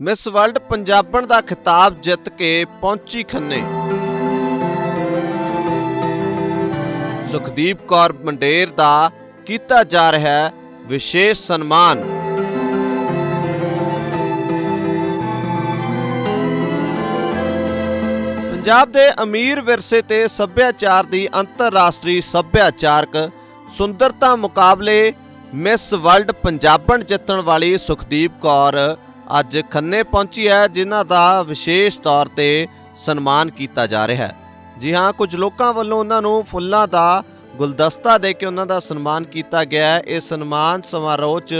Miss world ਪੰਜਾਬਣ ਦਾ ਖਿਤਾਬ ਜਿੱਤ ਕੇ ਪਹੁੰਚੀ ਖੰਨੇ। ਸੁਖਦੀਪ ਕੌਰ ਮੰਡੇਰ ਦਾ ਕੀਤਾ ਜਾ ਰਿਹਾ ਹੈ ਵਿਸ਼ੇਸ਼ ਸਨਮਾਨ। ਪੰਜਾਬ ਦੇ ਅਮੀਰ ਵਿਰਸੇ ਤੇ ਸੱਭਿਆਚਾਰ ਦੀ ਅੰਤਰਰਾਸ਼ਟਰੀ ਸੱਭਿਆਚਾਰਕ ਸੁੰਦਰਤਾ ਮੁਕਾਬਲੇ ਮਿਸ ਵਰਲਡ ਪੰਜਾਬਣ ਜਿੱਤਣ ਵਾਲੀ ਸੁਖਦੀਪ ਕੌਰ ਅੱਜ ਖੰਨੇ ਪਹੁੰਚੀ ਹੈ, ਜਿਨ੍ਹਾਂ ਦਾ ਵਿਸ਼ੇਸ਼ ਤੌਰ ਤੇ ਸਨਮਾਨ ਕੀਤਾ ਜਾ ਰਿਹਾ ਹੈ। ਜੀ ਹਾਂ, ਕੁਝ ਲੋਕਾਂ ਵੱਲੋਂ ਉਹਨਾਂ ਨੂੰ ਫੁੱਲਾਂ ਦਾ ਗੁਲਦਸਤਾ ਦੇ ਕੇ ਉਹਨਾਂ ਦਾ ਸਨਮਾਨ ਕੀਤਾ ਗਿਆ ਹੈ। ਇਹ ਸਨਮਾਨ ਸਮਾਰੋਹ 'ਚ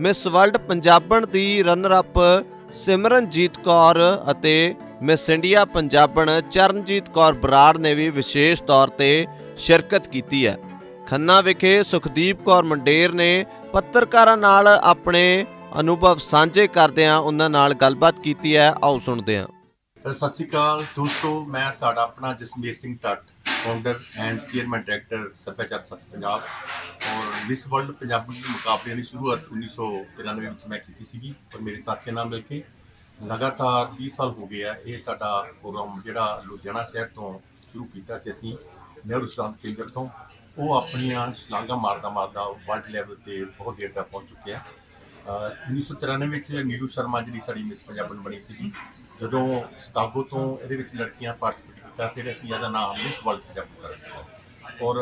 ਮਿਸ ਵਰਲਡ ਪੰਜਾਬਣ ਦੀ ਰਨਰ ਅਪ ਸਿਮਰਨਜੀਤ ਕੌਰ ਅਤੇ ਮਿਸ ਇੰਡੀਆ ਪੰਜਾਬਣ ਚਰਨਜੀਤ ਕੌਰ ਬਰਾੜ ਨੇ ਵੀ ਵਿਸ਼ੇਸ਼ ਤੌਰ ਤੇ ਸ਼ਿਰਕਤ ਕੀਤੀ ਹੈ। ਖੰਨਾ ਵਿਖੇ ਸੁਖਦੀਪ ਕੌਰ ਮੰਡੇਰ ਨੇ ਪੱਤਰਕਾਰਾਂ ਨਾਲ ਆਪਣੇ ਅਨੁਭਵ ਸਾਂਝੇ ਕਰਦਿਆਂ ਉਹਨਾਂ ਨਾਲ ਗੱਲਬਾਤ ਕੀਤੀ ਹੈ। ਆਓ ਸੁਣਦੇ ਹਾਂ। ਸਤਿ ਸ਼੍ਰੀ ਅਕਾਲ ਦੋਸਤੋ, ਮੈਂ ਤੁਹਾਡਾ ਆਪਣਾ Jasmeer Singh Tatt founder and chairman director ਸੱਭਿਆਚਾਰ ਸੱਤ ਪੰਜਾਬ। ਔਰ ਮਿਸ ਵਰਲਡ ਪੰਜਾਬੀ ਦੇ ਮੁਕਾਬਲੇ ਦੀ ਸ਼ੁਰੂਆਤ 1993 ਵਿੱਚ ਮੈਂ ਕੀਤੀ ਸੀਗੀ ਔਰ ਮੇਰੇ ਸਾਥੀਆਂ ਨਾਲ ਮਿਲ ਕੇ ਲਗਾਤਾਰ 20 ਸਾਲ ਹੋ ਗਏ ਆ। ਇਹ ਸਾਡਾ ਪ੍ਰੋਗਰਾਮ ਜਿਹੜਾ ਲੁਧਿਆਣਾ ਸ਼ਹਿਰ ਤੋਂ ਸ਼ੁਰੂ ਕੀਤਾ ਸੀ ਅਸੀਂ, ਨਹਿਰੂ ਸਿਧਾਂਤ ਕੇਂਦਰ ਤੋਂ। ਉਹ ਆਪਣੀਆਂ ਸ਼ਲਾਘਾ ਮਾਰਦਾ ਮਾਰਦਾ ਵਰਲਡ ਲੈਵਲ ਤੇ ਬਹੁਤ ਦੇਰ ਤੱਕ ਪਹੁੰਚ ਚੁੱਕਿਆ। 1993 ਵਿੱਚ ਨੀਰੂ ਸ਼ਰਮਾ ਜਿਹੜੀ ਸਾਡੀ ਮਿਸ ਪੰਜਾਬਣ ਬਣੀ ਸੀਗੀ, ਜਦੋਂ ਸਕਾਗੋ ਤੋਂ ਇਹਦੇ ਵਿੱਚ ਲੜਕੀਆਂ ਪਾਰਟਿਸਿਪੇਟ ਕੀਤਾ, ਫਿਰ ਅਸੀਂ ਇਹਦਾ ਨਾਮ ਮਿਸ ਵਰਲਡ ਪੰਜਾਬ ਕਰ ਦਿੱਤਾ ਔਰ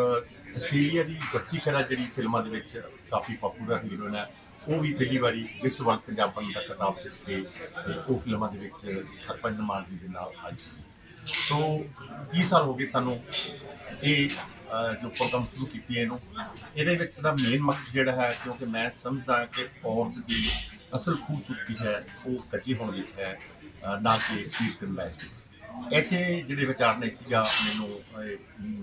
ਆਸਟ੍ਰੇਲੀਆ ਦੀ ਜਪਤੀ ਖਰਾ ਜਿਹੜੀ ਫਿਲਮਾਂ ਦੇ ਵਿੱਚ ਕਾਫੀ ਪਪੂਲਰ ਹੀਰੋਇਨ ਹੈ ਉਹ ਵੀ ਪਹਿਲੀ ਵਾਰੀ ਮਿਸ ਵਰਲਡ ਪੰਜਾਬਣ ਦਾ ਖਿਤਾਬ ਜਿੱਤ ਕੇ, ਤੇ ਉਹ ਫਿਲਮਾਂ ਦੇ ਵਿੱਚ ਹਰਪਨ ਮਾਨ ਜੀ ਦੇ ਨਾਲ ਆਈ ਸੀ। ਸੋ 20 ਸਾਲ ਹੋ ਗਏ ਸਾਨੂੰ ਇਹ ਜੋ ਪ੍ਰੋਗਰਾਮ ਸ਼ੁਰੂ ਕੀਤੀ ਹੈ ਇਹਨੂੰ ਇਹਦੇ ਵਿੱਚ ਸਾਡਾ ਮੇਨ ਮਕਸਦ ਜਿਹੜਾ ਹੈ ਕਿਉਂਕਿ ਮੈਂ ਸਮਝਦਾ ਕਿ ਔਰਤ ਦੀ ਅਸਲ ਖੂਬਸੂਰਤੀ ਹੈ ਉਹ ਕੱਚੀ ਹੋਣ ਵਿੱਚ ਹੈ ਨਾ ਕਿ ਸਰੀਰ ਕੰਬੈਸ ਵਿੱਚ। ਐਸੇ ਜਿਹੜੇ ਵਿਚਾਰ ਨੇ ਸੀਗਾ ਮੈਨੂੰ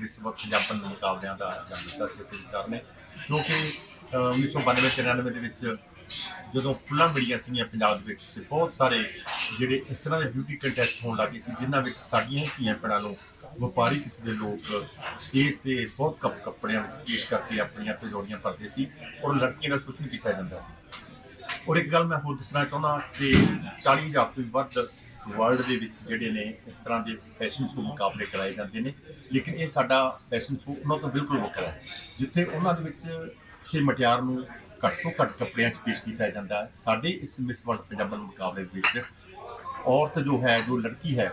ਇਸ ਵਕਤ ਪੰਜਾਬਣ ਮੁਕਾਬਲਿਆਂ ਦਾ ਜਨਮ ਦਿੱਤਾ ਸੀ ਇਸ ਵਿਚਾਰ ਨੇ ਕਿਉਂਕਿ ਅਹ, 1992 93 ਦੇ ਵਿੱਚ ਜਦੋਂ ਫੁੱਲਾਂ ਮਿਲੀਆਂ ਸੀਗੀਆਂ ਪੰਜਾਬ ਦੇ ਵਿੱਚ ਤੇ ਬਹੁਤ ਸਾਰੇ ਜਿਹੜੇ ਇਸ ਤਰ੍ਹਾਂ ਦੇ ਬਿਊਟੀ ਕੰਟੈਸਟ ਹੋਣ ਲੱਗੇ ਸੀ ਜਿਨ੍ਹਾਂ ਵਿੱਚ ਸਾਡੀਆਂ ਧੀਆਂ ਭੈਣਾਂ ਨੂੰ ਵਪਾਰੀ ਕਿਸਮ ਦੇ ਲੋਕ ਸਟੇਜ ਤੇ ਬਹੁਤ ਕੱਪ ਕੱਪੜਿਆਂ ਵਿੱਚ ਪੇਸ਼ ਕਰਕੇ ਆਪਣੀਆਂ ਤਜੋੜੀਆਂ ਭਰਦੇ ਸੀ ਔਰ ਲੜਕੀਆਂ ਦਾ ਸ਼ੋਸ਼ਣ ਕੀਤਾ ਜਾਂਦਾ ਸੀ। ਔਰ ਇੱਕ ਗੱਲ ਮੈਂ ਹੋਰ ਦੱਸਣਾ ਚਾਹੁੰਦਾ ਕਿ 40000 ਤੋਂ ਵੀ ਵੱਧ ਵਰਲਡ ਦੇ ਵਿੱਚ ਜਿਹੜੇ ਨੇ ਇਸ ਤਰ੍ਹਾਂ ਦੇ ਫੈਸ਼ਨ ਸ਼ੋਅ ਮੁਕਾਬਲੇ ਕਰਾਏ ਜਾਂਦੇ ਨੇ, ਲੇਕਿਨ ਇਹ ਸਾਡਾ ਫੈਸ਼ਨ ਸ਼ੋਅ ਉਹਨਾਂ ਤੋਂ ਬਿਲਕੁਲ ਵੱਖਰਾ ਹੈ, ਜਿੱਥੇ ਉਹਨਾਂ ਦੇ ਵਿੱਚ ਛੇ ਮਟਿਆਰ ਨੂੰ ਘੱਟ ਤੋਂ ਘੱਟ ਕੱਪੜਿਆਂ 'ਚ ਪੇਸ਼ ਕੀਤਾ ਜਾਂਦਾ ਹੈ। ਸਾਡੇ ਇਸ ਮਿਸ ਵਰਲਡ ਪੰਜਾਬਣ ਮੁਕਾਬਲੇ ਦੇ ਵਿੱਚ ਔਰਤ ਜੋ ਹੈ, ਜੋ ਲੜਕੀ ਹੈ,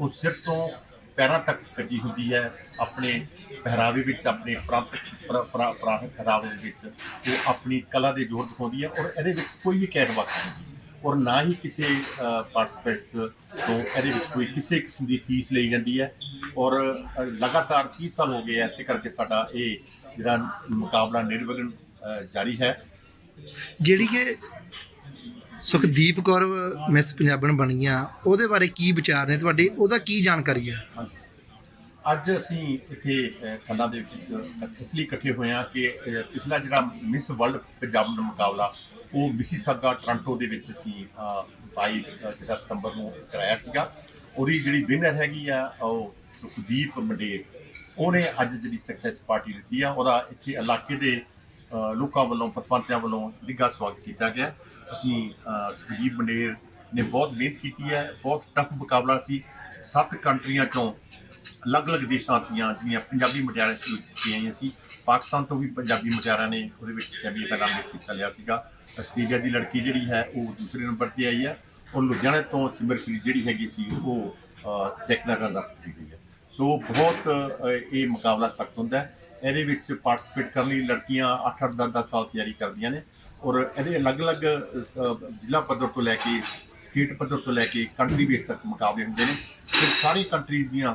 ਉਹ ਸਿਰ ਤੋਂ ਪੈਰਾਂ ਤੱਕ ਕੱਜੀ ਹੁੰਦੀ ਹੈ ਆਪਣੇ ਪਹਿਰਾਵੇ ਵਿੱਚ ਆਪਣੇ ਪ੍ਰਾਂਤ ਪ੍ਰਾਂਤ ਪਹਿਰਾਵੇ ਦੇ ਵਿੱਚ ਉਹ ਆਪਣੀ ਕਲਾ ਦੇ ਜ਼ੋਰ ਦਿਖਾਉਂਦੀ ਹੈ ਔਰ ਇਹਦੇ ਵਿੱਚ ਕੋਈ ਵੀ ਕੈਟਵਾਕ ਨਹੀਂ ਔਰ ਨਾ ਹੀ ਕਿਸੇ ਪਾਰਟਿਸਪੈਂਟਸ ਤੋਂ ਇਹਦੇ ਵਿੱਚ ਕੋਈ ਕਿਸੇ ਕਿਸਮ ਦੀ ਫੀਸ ਲਈ ਜਾਂਦੀ ਹੈ। ਔਰ ਲਗਾਤਾਰ 30 ਸਾਲ ਹੋ ਗਏ ਐ, ਕਰਕੇ ਸਾਡਾ ਇਹ ਜਿਹੜਾ ਮੁਕਾਬਲਾ ਨਿਰਵਿਘਨ ਜਾਰੀ ਹੈ। ਜਿਹੜੀ ਕਿ ਸੁਖਦੀਪ ਕੌਰ ਮਿਸ ਪੰਜਾਬਣ ਬਣੀ ਆ ਉਹਦੇ ਬਾਰੇ ਕੀ ਵਿਚਾਰ ਨੇ? ਤੁਹਾਡੇ ਉਹਦਾ ਕੀ ਜਾਣਕਾਰੀ ਹੈ? ਹਾਂਜੀ। ਅੱਜ ਅਸੀਂ ਇੱਥੇ ਅ, ਦੇ ਵਿੱਚ ਇਸ- ਲਈ ਇਕੱਠੇ ਹੋਏ ਹਾਂ ਕਿ ਪਿਛਲਾ ਜਿਹੜਾ ਮਿਸ ਵਰਲਡ ਪੰਜਾਬ ਦਾ ਮੁਕਾਬਲਾ ਉਹ ਮਿਸੀਸਾਗਾ ਟੋਰਾਂਟੋ ਦੇ ਵਿੱਚ ਅਸੀਂ ਅ, 22 ਜਿਹੜਾ ਸਤੰਬਰ ਨੂੰ ਕਰਾਇਆ ਸੀਗਾ। ਉਹਦੀ ਜਿਹੜੀ ਵਿਨਰ ਹੈਗੀ ਆ ਉਹ ਸੁਖਦੀਪ ਮੰਡੇਰ। ਉਹਨੇ ਅੱਜ ਜਿਹੜੀ ਸਕਸੈਸ ਪਾਰਟੀ ਦਿੱਤੀ ਆ ਉਹਦਾ ਇੱਥੇ ਇਲਾਕੇ ਦੇ ਲੋਕਾਂ ਵੱਲੋਂ ਪਤਵੰਤਿਆਂ ਵੱਲੋਂ ਨਿੱਘਾ ਸਵਾਗਤ ਕੀਤਾ ਗਿਆ। ਅਸੀਂ ਸੰਜੀਵ ਸੁਖਦੀਪ ਮੰਡੇਰ ਨੇ ਬਹੁਤ ਮਿਹਨਤ ਕੀਤੀ ਹੈ, ਬਹੁਤ ਟਫ ਮੁਕਾਬਲਾ ਸੀ। ਸੱਤ ਕੰਟਰੀਆਂ ਚੋਂ ਅਲੱਗ-ਅਲੱਗ ਦੇਸ਼ਾਂ ਦੀਆਂ ਜਿਹੜੀਆਂ ਪੰਜਾਬੀ ਮਟਿਆਰਾਂ ਸੀ, ਉਹ ਜਿੱਤ ਆਈਆਂ ਸੀ। ਪਾਕਿਸਤਾਨ ਤੋਂ ਵੀ ਪੰਜਾਬੀ ਮੁਟਿਆਰਾਂ ਨੇ ਉਹਦੇ ਵਿੱਚ ਸੈਮੀ ਫਾਈਨਲ ਵਿੱਚ ਹਿੱਸਾ ਲਿਆ ਸੀਗਾ। ਆਸਟ੍ਰੇਲੀਆ ਦੀ ਲੜਕੀ ਜਿਹੜੀ ਹੈ, ਉਹ ਦੂਸਰੇ ਨੰਬਰ ਤੇ ਆਈ ਹੈ ਔਰ ਲੁਧਿਆਣੇ ਤੋਂ ਸਿਮਰਪ੍ਰੀਤ ਜਿਹੜੀ ਹੈਗੀ ਸੀ, ਉਹ ਸੈਕੰਡ ਨੰਬਰ ਤੇ ਗਈ ਹੈ। ਸੋ ਬਹੁਤ ਇਹ ਮੁਕਾਬਲਾ ਸਖਤ ਹੁੰਦਾ ਹੈ। ਇਹਦੇ ਵਿੱਚ ਪਾਰਟਿਸਿਪੇਟ ਕਰਨ ਲਈ ਲੜਕੀਆਂ 8-8 10-10 ਸਾਲ ਤਿਆਰੀ ਕਰਦੀਆਂ ਨੇ ਔਰ ਇਹਦੇ ਅਲੱਗ-ਅਲੱਗ ਜ਼ਿਲ੍ਹਾ ਪੱਧਰ ਤੋਂ ਲੈ ਕੇ ਸਟੇਟ ਪੱਧਰ ਤੋਂ ਲੈ ਕੇ ਕੰਟਰੀ ਬੇਸ ਤੱਕ ਮੁਕਾਬਲੇ ਹੁੰਦੇ ਨੇ। ਫਿਰ ਸਾਰੀ ਕੰਟਰੀਜ਼ ਦੀਆਂ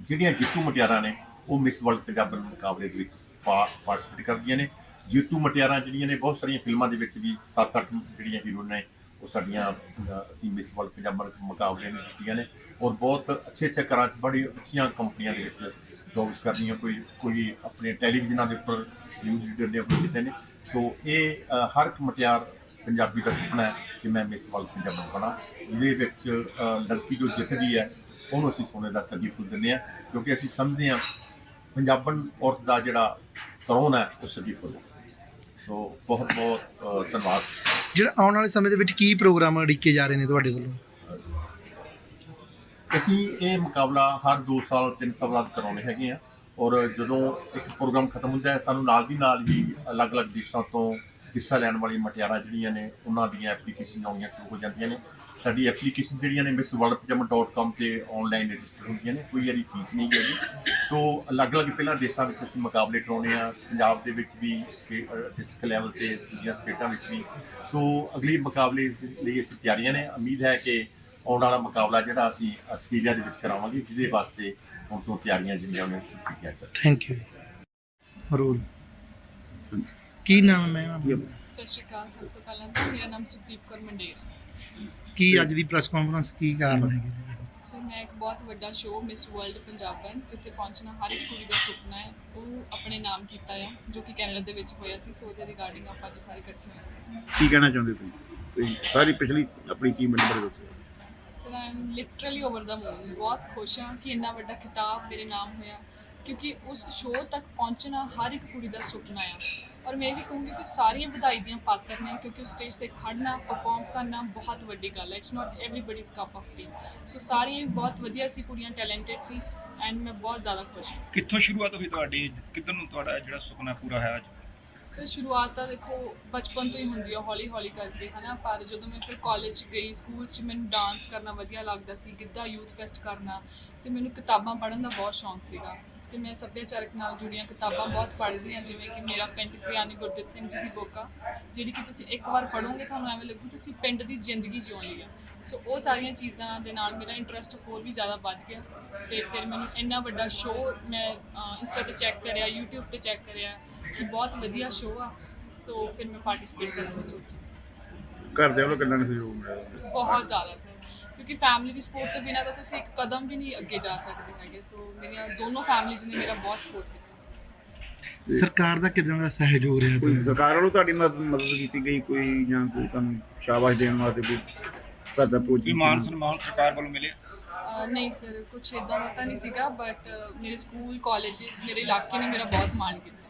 ਜਿਹੜੀਆਂ ਜੇਤੂ ਮਟਿਆਰਾਂ ਨੇ, ਉਹ ਮਿਸ ਵਰਲਡ ਪੰਜਾਬਣ ਮੁਕਾਬਲੇ ਦੇ ਵਿੱਚ ਪਾਰਟਿਸਿਪੇਟ ਕਰਦੀਆਂ ਨੇ। ਜੇਤੂ ਮਟਿਆਰਾਂ ਜਿਹੜੀਆਂ ਨੇ, ਬਹੁਤ ਸਾਰੀਆਂ ਫਿਲਮਾਂ ਦੇ ਵਿੱਚ ਵੀ 7-8 ਜਿਹੜੀਆਂ ਹੀਰੋ ਨੇ, ਉਹ ਸਾਡੀਆਂ ਅਸੀਂ ਮਿਸ ਵਰਲਡ ਪੰਜਾਬਣ ਮੁਕਾਬਲੇ ਨੇ ਜਿੱਤੀਆਂ ਨੇ ਔਰ ਬਹੁਤ ਅੱਛੇ ਅੱਛੇ ਘਰਾਂ 'ਚ ਬੜੀ ਅੱਛੀਆਂ ਕੰਪਨੀਆਂ ਦੇ ਵਿੱਚ ਜੌਬਸ ਕਰਨੀਆਂ, ਕੋਈ ਕੋਈ ਆਪਣੇ ਟੈਲੀਵਿਜ਼ਨਾਂ ਦੇ ਉੱਪਰ ਨਿਊਜ਼ ਰੀਡਰ ਨੇ ਆਪਣੇ ਕੀਤੇ ਨੇ। ਸੋ ਇਹ ਹਰ ਇੱਕ ਮਟਿਆਰ ਪੰਜਾਬੀ ਦਾ ਸੁਪਨਾ ਹੈ ਕਿ ਮੈਂ ਮਿਸ ਵਰਲਡ ਪੰਜਾਬਣ ਬਣਾ ਜਿਹਦੇ ਵਿੱਚ ਲੜਕੀ ਜੋ ਜਿੱਤਦੀ ਹੈ, ਉਹਨੂੰ ਅਸੀਂ ਸੋਨੇ ਦਾ ਸੱਗੀ ਫੁੱਲ ਦਿੰਦੇ ਆ ਕਿਉਂਕਿ ਅਸੀਂ ਸਮਝਦੇ ਹਾਂ ਪੰਜਾਬਣ ਔਰਤ ਦਾ ਜਿਹੜਾ ਕਰੋਨ ਹੈ, ਉਹ ਸੱਗੀ ਫੁੱਲ ਹੈ। ਸੋ ਬਹੁਤ ਬਹੁਤ ਧੰਨਵਾਦ। ਜਿਹੜਾ ਆਉਣ ਵਾਲੇ ਸਮੇਂ ਦੇ ਵਿੱਚ ਕੀ ਪ੍ਰੋਗਰਾਮ ਅੜਿੱਕੇ ਜਾ ਰਹੇ ਨੇ ਤੁਹਾਡੇ ਵੱਲੋਂ? ਅਸੀਂ ਇਹ ਮੁਕਾਬਲਾ ਹਰ 2 ਸਾਲ 3 ਸਾਲ ਬਾਅਦ ਕਰਾਉਣੇ ਹੈਗੇ ਆ। ਔਰ ਜਦੋਂ ਇੱਕ ਪ੍ਰੋਗਰਾਮ ਖਤਮ ਹੁੰਦਾ ਹੈ, ਸਾਨੂੰ ਨਾਲ ਦੀ ਨਾਲ ਹੀ ਅਲੱਗ-ਅਲੱਗ ਦੇਸ਼ਾਂ ਤੋਂ ਹਿੱਸਾ ਲੈਣ ਵਾਲੀ ਮਟਿਆਰਾਂ ਜਿਹੜੀਆਂ ਨੇ, ਉਹਨਾਂ ਦੀਆਂ ਐਪਲੀਕੇਸ਼ਨ ਆਉਣੀਆਂ ਸ਼ੁਰੂ ਹੋ ਜਾਂਦੀਆਂ ਨੇ। ਸਾਡੀ ਐਪਲੀਕੇਸ਼ਨ ਜਿਹੜੀਆਂ ਨੇ missworldpajama.com ਤੇ ਆਨਲਾਈਨ ਰਜਿਸਟਰ ਹੁੰਦੀਆਂ ਨੇ, ਕੋਈ ਇਹਦੀ ਫੀਸ ਨਹੀਂ ਹੈਗੀ। ਸੋ ਅਲੱਗ-ਅਲੱਗ ਪਹਿਲਾਂ ਦੇਸ਼ਾਂ ਵਿੱਚ ਅਸੀਂ ਮੁਕਾਬਲੇ ਕਰਾਉਣੇ ਆ ਪੰਜਾਬ ਦੇ ਵਿੱਚ ਵੀ ਡਿਸਟ੍ਰਿਕਟ ਲੈਵਲ ਤੇ, ਦੂਜੀਆਂ ਸਟੇਟਾਂ ਵਿੱਚ ਵੀ। ਸੋ ਅਗਲੀ ਮੁਕਾਬਲੇ ਇਸ ਲਈ ਅਸੀਂ ਤਿਆਰੀਆਂ ਨੇ। ਉਮੀਦ ਹੈ ਕਿ ਆਉਣ ਵਾਲਾ ਮੁਕਾਬਲਾ ਜਿਹੜਾ ਅਸੀਂ ਆਸਟ੍ਰੇਲੀਆ ਦੇ ਵਿੱਚ ਕਰਾਵਾਂਗੇ ਜਿਹਦੇ ਵਾਸਤੇ ਹੁਣ ਤੋਂ ਤਿਆਰੀਆਂ ਜਿਹੜੀਆਂ ਨੇ ਸ਼ੁਰੂ ਕੀਤੀਆਂ ਜਾ ਥੈਂਕ ਯੂ ਰੋਲ ਕੀ ਨਾਮ ਹੈ ਮੈਮ ਸਤਿ ਸ਼੍ਰੀ ਅਕਾਲ ਸਭ ਤੋਂ ਪਹਿਲਾਂ ਤਾਂ ਮੇਰਾ ਨਾਮ ਸੁਖਦੀਪ ਕੌਰ ਮੰਡੇਰ। ਹੈ ਕੀ ਅੱਜ ਦੀ ਪ੍ਰੈਸ ਕਾਨਫਰੰਸ ਕੀ ਕਾਰਨ ਹੈ ਸੋ ਮੈਂ ਇੱਕ ਬਹੁਤ ਵੱਡਾ ਸ਼ੋਅ ਮਿਸ ਵਰਲਡ ਪੰਜਾਬਨ ਜਿੱਥੇ ਪਹੁੰਚਣਾ ਹਰ ਇੱਕ ਕੁੜੀ ਦਾ ਸੁਪਨਾ ਹੈ। ਉਹ ਆਪਣੇ ਨਾਮ ਕੀਤਾ ਹੈ ਜੋ ਕਿ ਕੈਨੇਡਾ ਦੇ ਵਿੱਚ ਹੋਇਆ ਸੀ। ਸੋ ਉਹਦੇ ਰਿਗਾਰਡਿੰਗ ਆਪਾਂ ਅੱਜ ਸਾਰੇ ਇਕੱਠੇ ਹੋਏ ਹਾਂ। ਕੀ ਕਹਿਣਾ ਚਾਹੁੰਦੇ ਤੁਸੀਂ? ਤੁਸੀਂ ਸਾਰੀ ਪਿਛਲੀ ਆਪਣੀ ਅਚੀਵਮੈਂਟ ਬਾਰੇ ਦੱਸੋ। Sir I am literally over the moon ਬਹੁਤ ਖੁਸ਼ ਹਾਂ ਕਿ ਇੰਨਾ ਵੱਡਾ ਖਿਤਾਬ ਮੇਰੇ ਨਾਮ ਹੋਇਆ ਕਿਉਂਕਿ ਉਸ ਸ਼ੋਅ ਤੱਕ ਪਹੁੰਚਣਾ ਹਰ ਇੱਕ ਕੁੜੀ ਦਾ ਸੁਪਨਾ ਆ ਔਰ ਮੈਂ ਵੀ ਕਹੂੰਗੀ ਕਿ ਸਾਰੀਆਂ ਵਧਾਈ ਦੀਆਂ ਪਾਤਰ ਨੇ ਕਿਉਂਕਿ ਉਸ ਸਟੇਜ ਤੇ ਖੜਨਾ ਪਰਫਾਰਮ ਕਰਨਾ ਬਹੁਤ ਵੱਡੀ ਗੱਲ ਹੈ it's not everybody's cup of tea so ਸਾਰੀਆਂ ਬਹੁਤ ਵਧੀਆ ਸੀ ਕੁੜੀਆਂ ਟੈਲੈਂਟਡ ਸੀ ਐਂਡ ਮੈਂ ਬਹੁਤ ਜ਼ਿਆਦਾ ਖੁਸ਼ ਹਾਂ ਕਿੱਥੋਂ ਸ਼ੁਰੂਆਤ ਹੋਈ ਤੁਹਾਡੀ ਕਿੱਧਰ ਨੂੰ ਤੁਹਾਡਾ ਜਿਹੜਾ ਸੁਪਨਾ ਪੂਰਾ ਹੋਇਆ ਅੱਜ ਸਰ ਸ਼ੁਰੂਆਤ ਤਾਂ ਦੇਖੋ ਬਚਪਨ ਤੋਂ ਹੀ ਹੁੰਦੀ ਆ, ਹੌਲੀ ਹੌਲੀ ਕਰਕੇ, ਹਨਾ? ਪਰ ਜਦੋਂ ਮੈਂ ਫਿਰ ਕਾਲਜ 'ਚ ਗਈ ਸਕੂਲ 'ਚ ਮੈਨੂੰ ਡਾਂਸ ਕਰਨਾ ਵਧੀਆ ਲੱਗਦਾ ਸੀ, ਗਿੱਧਾ ਯੂਥ ਫੈਸਟ ਕਰਨਾ, ਤੇ ਮੈਨੂੰ ਕਿਤਾਬਾਂ ਪੜ੍ਹਨ ਦਾ ਬਹੁਤ ਸ਼ੌਂਕ ਸੀਗਾ। ਤੇ ਮੈਂ ਸੱਭਿਆਚਾਰਕ ਨਾਲ ਜੁੜੀਆਂ ਕਿਤਾਬਾਂ ਬਹੁਤ ਪੜ੍ਹਦੀ ਹਾਂ, ਜਿਵੇਂ ਕਿ ਮੇਰਾ ਪਿੰਡ ਗਿਆਨੀ ਗੁਰਦਿੱਤ ਸਿੰਘ ਜੀ ਦੀ ਬੁੱਕ ਆ, ਜਿਹੜੀ ਕਿ ਤੁਸੀਂ ਇੱਕ ਵਾਰ ਪੜ੍ਹੋਗੇ ਤੁਹਾਨੂੰ ਐਵੇਂ ਲੱਗੂ ਤੁਸੀਂ ਪਿੰਡ ਦੀ ਜ਼ਿੰਦਗੀ ਜਿਉਂ ਲਈ ਆ। ਸੋ ਉਹ ਸਾਰੀਆਂ ਚੀਜ਼ਾਂ ਦੇ ਨਾਲ ਮੇਰਾ ਇੰਟਰਸਟ ਹੋਰ ਵੀ ਜ਼ਿਆਦਾ ਵੱਧ ਗਿਆ ਤੇ ਫਿਰ ਮੈਨੂੰ ਇੰਨਾ ਵੱਡਾ ਸ਼ੋਅ ਮੈਂ ਇੰਸਟਾ ਤੇ ਚੈੱਕ ਕਰਿਆ, YouTube ਤੇ ਚੈੱਕ ਕਰਿਆ ਕਿ ਬਹੁਤ ਵਧੀਆ ਸ਼ੋਅ ਆ। ਸੋ ਫਿਰ ਮੈਂ ਪਾਰਟਿਸਿਪੇਟ ਕਰਨ ਦੀ ਸੋਚੀ। ਘਰਦਿਆਂ ਵੱਲੋਂ ਕਿੰਨਾ ਕੁ ਸਹਿਯੋਗ ਮਿਲਿਆ? ਬਹੁਤ ਜ਼ਿਆਦਾ ਸਰ ਕਿਉਂਕਿ ਫੈਮਿਲੀ ਦੀ ਸਪੋਰਟ ਤੋਂ ਬਿਨਾਂ ਤਾਂ ਤੁਸੀਂ ਇੱਕ ਕਦਮ ਵੀ ਨਹੀਂ ਅੱਗੇ ਜਾ ਸਕਦੇ ਹੈਗੇ। ਸੋ ਮੇਰੀਆਂ ਦੋਨੋਂ ਫੈਮਿਲੀਜ਼ ਨੇ ਮੇਰਾ ਬਹੁਤ ਸਪੋਰਟ ਕੀਤਾ। ਸਰਕਾਰ ਦਾ ਕਿਦਾਂ ਦਾ ਸਹਿਯੋਗ ਰਿਹਾ ਕੋਈ ਤੁਹਾਨੂੰ? ਸਰਕਾਰ ਵੱਲੋਂ ਤੁਹਾਡੀ ਮਦਦ ਮਦਦ ਕੀਤੀ ਗਈ ਕੋਈ ਜਾਂ ਕੋਈ ਤੁਹਾਨੂੰ ਸ਼ਾਬਾਸ਼ ਦੇਣ ਵਾਸਤੇ ਕੋਈ ਪਹੁੰਚ ਕੋਈ ਮਾਨ ਸਨਮਾਨ ਸਰਕਾਰ ਵੱਲੋਂ ਮਿਲਿਆ? ਅਹ ਨਹੀਂ ਸਰ ਕੁਝ ਇਦਾਂ ਦਾ ਤਾਂ ਨਹੀਂ ਸੀਗਾ ਬਟ ਮੇਰੇ ਸਕੂਲ ਕਾਲਜਸ ਮੇਰੇ ਇਲਾਕੇ ਨੇ ਮੇਰਾ ਬਹੁਤ ਮਾਣ ਕੀਤਾ।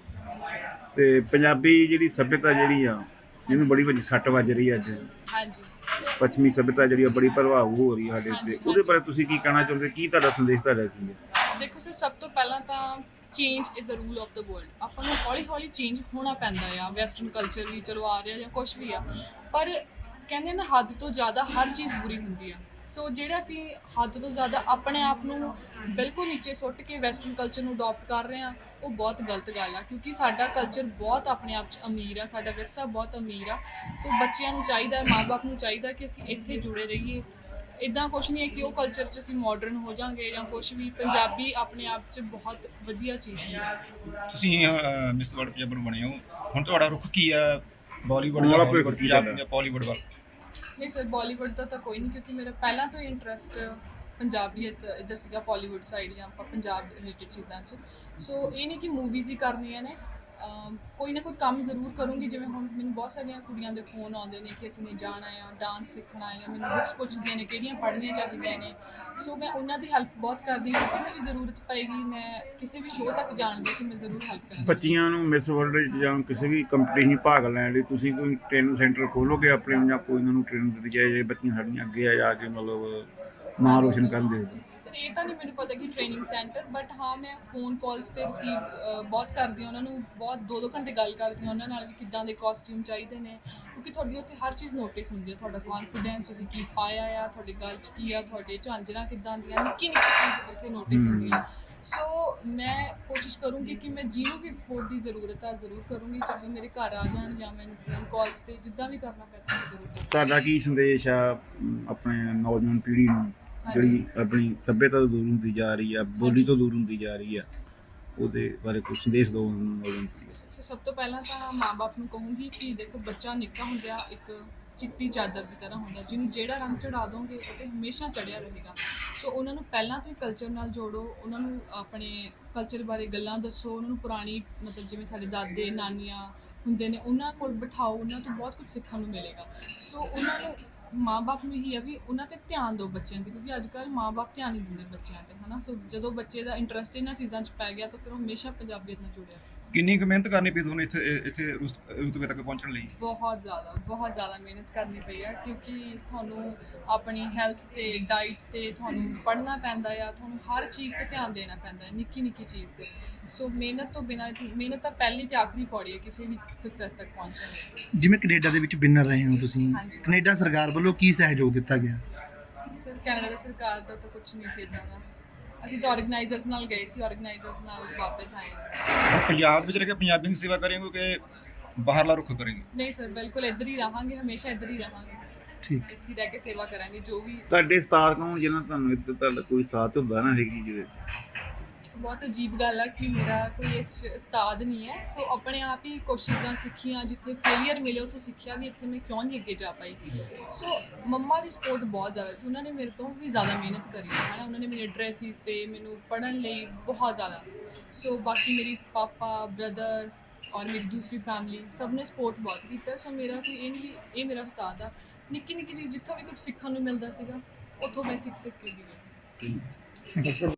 ਤੇ ਪੰਜਾਬੀ ਜਿਹੜੀ ਸਭਿਅਤਾ ਜਿਹੜੀ ਆ ਜਿਹਨੂੰ ਬੜੀ ਵੱਡੀ ਸੱਟ ਵੱਜ ਰਹੀ ਆ ਅੱਜ। ਹਾਂਜੀ। ਪੱਛਮੀ ਸਭਿਅਤਾ ਜਿਹੜੀ ਆ ਬੜੀ ਪ੍ਰਭਾਵ ਹੋ ਰਹੀ ਆ ਸਾਡੇ ਉੱਤੇ। ਉਹਦੇ ਬਾਰੇ ਤੁਸੀਂ ਕੀ ਕਹਿਣਾ ਚਾਹੁੰਦੇ? ਕੀ ਤੁਹਾਡਾ ਸੰਦੇਸ਼ ਤੁਹਾਡਾ ਕੀ ਹੈ? ਦੇਖੋ ਸਰ ਸਭ ਤੋਂ ਪਹਿਲਾਂ ਤਾਂ change is a rule of the world ਆਪਾਂ ਨੂੰ ਹੌਲੀ ਹੌਲੀ ਚੇਂਜ ਹੋਣਾ ਪੈਂਦਾ ਆ। ਵੈਸਟਰਨ ਕਲਚਰ ਵੀ ਚਲੋ ਆ ਰਿਹਾ ਜਾਂ ਕੁਝ ਵੀ ਆ। ਪਰ ਕਹਿੰਦੇ ਨਾ ਹੱਦ ਤੋਂ ਜ਼ਿਆਦਾ ਹਰ ਚੀਜ਼ ਬੁਰੀ ਹੁੰਦੀ ਆ। ਸੋ ਜਿਹੜਾ ਅਸੀਂ ਹੱਦ ਤੋਂ ਜ਼ਿਆਦਾ ਆਪਣੇ ਆਪ ਨੂੰ ਬਿਲਕੁਲ ਨੀਚੇ ਸੁੱਟ ਕੇ ਵੈਸਟਰਨ ਕਲਚਰ ਨੂੰ ਅਡਾਪਟ ਕਰ ਰਹੇ ਆ ਉਹ ਬਹੁਤ ਗਲਤ ਗੱਲ ਆ ਕਿਉਂਕਿ ਸਾਡਾ ਕਲਚਰ ਬਹੁਤ ਆਪਣੇ ਆਪ 'ਚ ਅਮੀਰ ਆ ਸਾਡਾ ਵਿਰਸਾ ਬਹੁਤ ਅਮੀਰ ਆ। ਸੋ ਬੱਚਿਆਂ ਨੂੰ ਚਾਹੀਦਾ ਹੈ ਮਾਪੇ ਨੂੰ ਚਾਹੀਦਾ ਕਿ ਅਸੀਂ ਇੱਥੇ ਜੁੜੇ ਰਹੀਏ। ਇਦਾਂ ਕੁਛ ਨਹੀਂ ਹੈ ਕਿ ਉਹ ਕਲਚਰ 'ਚ ਅਸੀਂ ਮਾਡਰਨ ਹੋ ਜਾਾਂਗੇ ਜਾਂ ਕੁਛ ਵੀ ਪੰਜਾਬੀ ਆਪਣੇ ਆਪ 'ਚ ਬਹੁਤ ਵਧੀਆ ਚੀਜ਼ ਹੈ। ਤੁਸੀਂ ਮਿਸ ਵਰਲਡ ਪੰਜਾਬਣ ਬਣੇ ਹੋ। ਹੁਣ ਤੁਹਾਡਾ ਰੁਖ ਕੀ ਹੈ ਬਾਲੀਵੁੱਡ? ਜਾਂ ਬਾਲੀਵੁੱਡ ਵੱਲ? ਨਹੀਂ, ਸਰ ਬਾਲੀਵੁੱਡ ਦਾ ਤਾਂ ਕੋਈ ਨਹੀਂ, ਕਿਉਂਕਿ ਮੇਰਾ ਪਹਿਲਾਂ ਤੋਂ ਹੀ ਇੰਟਰਸਟ ਪੰਜਾਬੀਅਤ ਇੱਧਰ ਸੀਗਾ ਬਾਲੀਵੁੱਡ ਸਾਈਡ ਜਾਂ ਆਪਾਂ ਪੰਜਾਬ ਰਿਲੇਟਡ ਚੀਜ਼ਾਂ 'ਚ। ਸੋ ਇਹ ਨਹੀਂ ਕਿ ਮੂਵੀਜ਼ ਹੀ ਕਰਨੀਆਂ ਨੇ ਕੋਈ ਨਾ ਕੋਈ ਕੰਮ ਜ਼ਰੂਰ ਕਰੂੰਗੀ, ਜਿਵੇਂ ਹੁਣ ਮੈਨੂੰ ਬਹੁਤ ਸਾਰੀਆਂ ਕੁੜੀਆਂ ਦੇ ਫੋਨ ਆਉਂਦੇ ਨੇ ਕਿ ਅਸੀਂ ਨੇ ਜਾਣਾ ਆ ਡਾਂਸ ਸਿੱਖਣਾ ਹੈ ਮੈਨੂੰ ਬੁੱਕਸ ਪੁੱਛਦੀਆਂ ਨੇ ਕਿਹੜੀਆਂ ਪੜ੍ਹਨੀਆਂ ਚਾਹੀਦੀਆਂ ਨੇ। ਸੋ ਮੈਂ ਉਹਨਾਂ ਦੀ ਹੈਲਪ ਬਹੁਤ ਕਰਦੀ ਹਾਂ, ਕਿਸੇ ਨੂੰ ਵੀ ਜ਼ਰੂਰਤ ਪਏਗੀ, ਮੈਂ ਕਿਸੇ ਵੀ ਸ਼ੋਅ ਤੱਕ ਜਾਣਦੀ ਸੀ ਮੈਂ ਜ਼ਰੂਰ ਹੈਲਪ ਕਰਾਂਗੀ। ਬੱਚੀਆਂ ਨੂੰ ਮਿਸ ਵਰਲਡ ਜਾਂ ਕਿਸੇ ਵੀ ਕੰਪੀਟੀਸ਼ਨ ਭਾਗ ਲੈਣ ਲਈ ਤੁਸੀਂ ਕੋਈ ਟ੍ਰੇਨਿੰਗ ਸੈਂਟਰ ਖੋਲੋਗੇ ਆਪਣੇ, ਜਾਂ ਕੋਈ ਉਹਨਾਂ ਨੂੰ ਟ੍ਰੇਨਿੰਗ ਦਿੱਤੀ ਜਾਏ, ਜੇ ਬੱਚੀਆਂ ਸਾਡੀਆਂ ਅੱਗੇ ਆ ਜਾ ਕੇ ਮਤਲਬ ਨਾਂ ਰੋਸ਼ਨ ਕਰਨ ਦੇ ਸਰ ਇਹ ਤਾਂ ਨਹੀਂ ਮੈਨੂੰ ਪਤਾ ਕਿ ਟ੍ਰੇਨਿੰਗ ਸੈਂਟਰ ਬਟ ਹਾਂ ਮੈਂ ਫੋਨ ਕਾਲਸ ਤੇ ਰਿਸੀਵ ਬਹੁਤ ਕਰਦੀ ਹਾਂ ਉਹਨਾਂ ਨੂੰ ਬਹੁਤ ਦੋ ਦੋ ਘੰਟੇ ਗੱਲ ਕਰਦੀ ਹਾਂ ਉਹਨਾਂ ਨਾਲ ਵੀ ਕਿੱਦਾਂ ਦੇ ਕਾਸਟਿਊਮ ਚਾਹੀਦੇ ਨੇ ਕਿਉਂਕਿ ਤੁਹਾਡੀ ਉੱਥੇ ਹਰ ਚੀਜ਼ ਨੋਟਿਸ ਹੁੰਦੀ ਹੈ ਤੁਹਾਡਾ ਕੌਨਫੀਡੈਂਸ ਤੁਸੀਂ ਕੀ ਪਾਇਆ ਆ ਤੁਹਾਡੇ ਗੱਲ 'ਚ ਕੀ ਆ ਤੁਹਾਡੇ ਝਾਂਜਰਾਂ ਕਿੱਦਾਂ ਦੀਆਂ ਨਿੱਕੀ ਨਿੱਕੀ ਚੀਜ਼ ਉੱਥੇ ਨੋਟਿਸ ਹੁੰਦੀ ਹੈ। ਸੋ ਮੈਂ ਕੋਸ਼ਿਸ਼ ਕਰੂੰਗੀ ਕਿ ਮੈਂ ਜਿਹਨੂੰ ਵੀ ਸਪੋਰਟ ਦੀ ਜ਼ਰੂਰਤ ਆ ਜ਼ਰੂਰ ਕਰੂੰਗੀ ਚਾਹੇ ਮੇਰੇ ਘਰ ਆ ਜਾਣ ਜਾਂ ਮੈਨੂੰ ਫੋਨ ਕਾਲਸ ਤੇ ਜਿੱਦਾਂ ਵੀ ਕਰਨਾ ਪੈਂਦਾ ਜ਼ਰੂਰ ਤੁਹਾਡਾ ਕੀ ਸੰਦੇਸ਼ ਆ ਆਪਣੇ ਨੌਜਵਾਨ ਪੀੜ੍ਹੀ ਨੂੰ? ਜਿਹੜੀ ਆਪਣੀ ਸੱਭਿਅਤਾ ਤੋਂ ਦੂਰ ਹੁੰਦੀ ਜਾ ਰਹੀ ਆ, ਬੋਲੀ ਤੋਂ ਦੂਰ ਹੁੰਦੀ ਜਾ ਰਹੀ ਆ, ਉਹਦੇ ਬਾਰੇ ਕੁਝ ਸੰਦੇਸ਼ ਦਿਓ ਨੂੰ ਨੌਜਵਾਨ ਸੋ ਸਭ ਤੋਂ ਪਹਿਲਾਂ ਤਾਂ ਮਾਪੇ ਨੂੰ ਕਹੂੰਗੀ ਕਿ ਦੇਖੋ, ਬੱਚਾ ਨਿੱਕਾ ਹੁੰਦਿਆ ਇੱਕ ਚਿੱਟੀ ਚਾਦਰ ਦੀ ਤਰ੍ਹਾਂ ਹੁੰਦਾ, ਜਿਹਨੂੰ ਜਿਹੜਾ ਰੰਗ ਚੜਾ ਦੋਗੇ, ਉਹ ਤੇ ਹਮੇਸ਼ਾ ਚੜਿਆ ਰਹੇਗਾ। ਸੋ ਉਹਨਾਂ ਨੂੰ ਪਹਿਲਾਂ ਤੋਂ ਹੀ ਕਲਚਰ ਨਾਲ ਜੋੜੋ, ਉਹਨਾਂ ਨੂੰ ਆਪਣੇ ਕਲਚਰ ਬਾਰੇ ਗੱਲਾਂ ਦੱਸੋ, ਉਹਨਾਂ ਨੂੰ ਪੁਰਾਣੀ, ਮਤਲਬ ਜਿਵੇਂ ਸਾਡੇ ਦਾਦੇ, ਨਾਨੀਆਂ ਹੁੰਦੇ ਨੇ, ਉਹਨਾਂ ਕੋਲ ਬਿਠਾਓ, ਉਹਨਾਂ ਤੋਂ ਬਹੁਤ ਕੁਝ ਸਿੱਖਣ ਨੂੰ ਮਿਲੇਗਾ। ਸੋ ਉਹਨਾਂ ਨੂੰ ਮਾਪੇ ਨੂੰ ਇਹੀ ਹੈ ਵੀ ਉਹਨਾਂ ਤੇ ਧਿਆਨ ਦਿਓ ਬੱਚਿਆਂ ਤੇ, ਕਿਉਂਕਿ ਅੱਜ ਕੱਲ੍ਹ ਮਾਪੇ ਧਿਆਨ ਨਹੀਂ ਦਿੰਦੇ ਬੱਚਿਆਂ ਤੇ, ਹਨਾ? ਸੋ ਜਦੋਂ ਬੱਚੇ ਦਾ ਇੰਟਰਸਟ ਇਹਨਾਂ ਚੀਜ਼ਾਂ 'ਚ ਪੈ ਗਿਆ ਤਾਂ ਫਿਰ ਉਹ ਹਮੇਸ਼ਾ ਪੰਜਾਬੀਅਤ ਨਾਲ ਜੁੜਿਆ ਕਿੰਨੀ ਕੁ ਮਿਹਨਤ ਕਰਨੀ ਪਈ ਤੁਹਾਨੂੰ ਇੱਥੇ ਇੱਥੇ ਉਸ ਰੁਤਬੇ ਤੱਕ ਪਹੁੰਚਣ ਲਈ? ਬਹੁਤ ਜ਼ਿਆਦਾ ਬਹੁਤ ਜ਼ਿਆਦਾ ਮਿਹਨਤ ਕਰਨੀ ਪਈ ਆ ਕਿਉਂਕਿ ਤੁਹਾਨੂੰ ਆਪਣੀ ਹੈਲਥ ਤੇ ਡਾਈਟ ਤੇ ਤੁਹਾਨੂੰ ਪੜ੍ਹਨਾ ਪੈਂਦਾ ਆ ਤੁਹਾਨੂੰ ਹਰ ਚੀਜ਼ ਤੇ ਧਿਆਨ ਦੇਣਾ ਪੈਂਦਾ ਹੈ ਨਿੱਕੀ ਨਿੱਕੀ ਚੀਜ਼ ਤੇ। ਸੋ ਮਿਹਨਤ ਤੋਂ ਬਿਨਾਂ ਮਿਹਨਤ ਤਾਂ ਪਹਿਲੀ ਤੇ ਆਖਰੀ ਪੌੜੀ ਹੈ ਕਿਸੇ ਵੀ ਸਕਸੈਸ ਤੱਕ ਪਹੁੰਚਣ ਲਈ। ਜਿਵੇਂ ਕੈਨੇਡਾ ਦੇ ਵਿੱਚ ਵਿਨਰ ਰਹੇ ਹੋ ਤੁਸੀਂ। ਕੈਨੇਡਾ ਸਰਕਾਰ ਵੱਲੋਂ ਕੀ ਸਹਿਯੋਗ ਦਿੱਤਾ ਗਿਆ? ਸਰ ਕੈਨੇਡਾ ਸਰਕਾਰ ਦਾ ਤਾਂ ਕੁਝ ਨਹੀਂ ਸੀ ਇਦਾਂ ਦਾ। ਅਸੀਂ ਤਾਂ ਆਰਗੇਨਾਈਜ਼ਰਸ ਨਾਲ ਗਏ ਸੀ ਆਰਗੇਨਾਈਜ਼ਰਸ ਨਾਲ ਵਾਪਸ ਆਏ ਹਾਂ। ਹੁਣ ਪੰਜਾਬ ਵਿੱਚ ਰਹਿ ਕੇ ਪੰਜਾਬੀ ਦੀ ਸੇਵਾ ਕਰੇਂਗੇ ਕਿ ਬਾਹਰਲਾ ਰੁਖ ਕਰੇਂਗੇ ਨਹੀਂ ਸਰ ਬਿਲਕੁਲ ਇੱਧਰ ਹੀ ਰਹਾਂਗੇ ਹਮੇਸ਼ਾ ਇੱਧਰ ਹੀ ਰਹਾਂਗੇ। ਠੀਕ। ਇੱਥੇ ਹੀ ਰਹਿ ਕੇ ਸੇਵਾ ਕਰਾਂਗੇ ਜੋ ਵੀ ਤੁਹਾਡੇ ਉਸਤਾਦ ਕੌਣ ਜਿਹਨਾਂ ਤੁਹਾਨੂੰ ਇੱਥੇ ਤੁਹਾਡਾ ਕੋਈ ਉਸਤਾਦ ਹੁੰਦਾ ਨਾ ਹਰੇਕ ਚੀਜ਼ ਦੇ ਵਿੱਚ? ਬਹੁਤ ਅਜੀਬ ਗੱਲ ਹੈ ਕਿ ਮੇਰਾ ਕੋਈ ਇਸ 'ਚ ਉਸਤਾਦ ਨਹੀਂ ਹੈ। ਸੋ ਆਪਣੇ ਆਪ ਹੀ ਕੋਸ਼ਿਸ਼ਾਂ ਸਿੱਖੀਆਂ, ਜਿੱਥੇ ਫੇਲਿਅਰ ਮਿਲੇ, ਉੱਥੋਂ ਸਿੱਖਿਆ ਵੀ ਇੱਥੇ ਮੈਂ ਕਿਉਂ ਨਹੀਂ ਅੱਗੇ ਜਾ ਪਾਈ? ਸੋ ਮੰਮਾ ਦੀ ਸਪੋਰਟ ਬਹੁਤ ਜ਼ਿਆਦਾ ਸੀ। ਉਹਨਾਂ ਨੇ ਮੇਰੇ ਤੋਂ ਵੀ ਜ਼ਿਆਦਾ ਮਿਹਨਤ ਕਰੀ। ਹੈ ਨਾ ਉਹਨਾਂ ਨੇ ਮੇਰੇ ਡਰੈਸਿਸ ਤੇ ਮੈਨੂੰ ਪੜ੍ਹਨ ਲਈ ਬਹੁਤ ਜ਼ਿਆਦਾ। ਸੋ ਬਾਕੀ ਮੇਰੀ ਪਾਪਾ ਬ੍ਰਦਰ ਔਰ ਮੇਰੀ ਦੂਸਰੀ ਫੈਮਿਲੀ ਸਭ ਨੇ ਸਪੋਰਟ ਬਹੁਤ ਕੀਤਾ। ਸੋ ਮੇਰਾ ਕੋਈ ਇਹ ਨਹੀਂ ਇਹ ਮੇਰਾ ਉਸਤਾਦ ਆ। ਨਿੱਕੀ ਨਿੱਕੀ ਚੀਜ਼ ਜਿੱਥੋਂ ਵੀ ਕੁਝ ਸਿੱਖਣ ਨੂੰ ਮਿਲਦਾ ਸੀਗਾ, ਉੱਥੋਂ ਮੈਂ ਸਿੱਖ ਸਿੱਖ ਕੇ ਵੀ ਗਈ ਸੀ।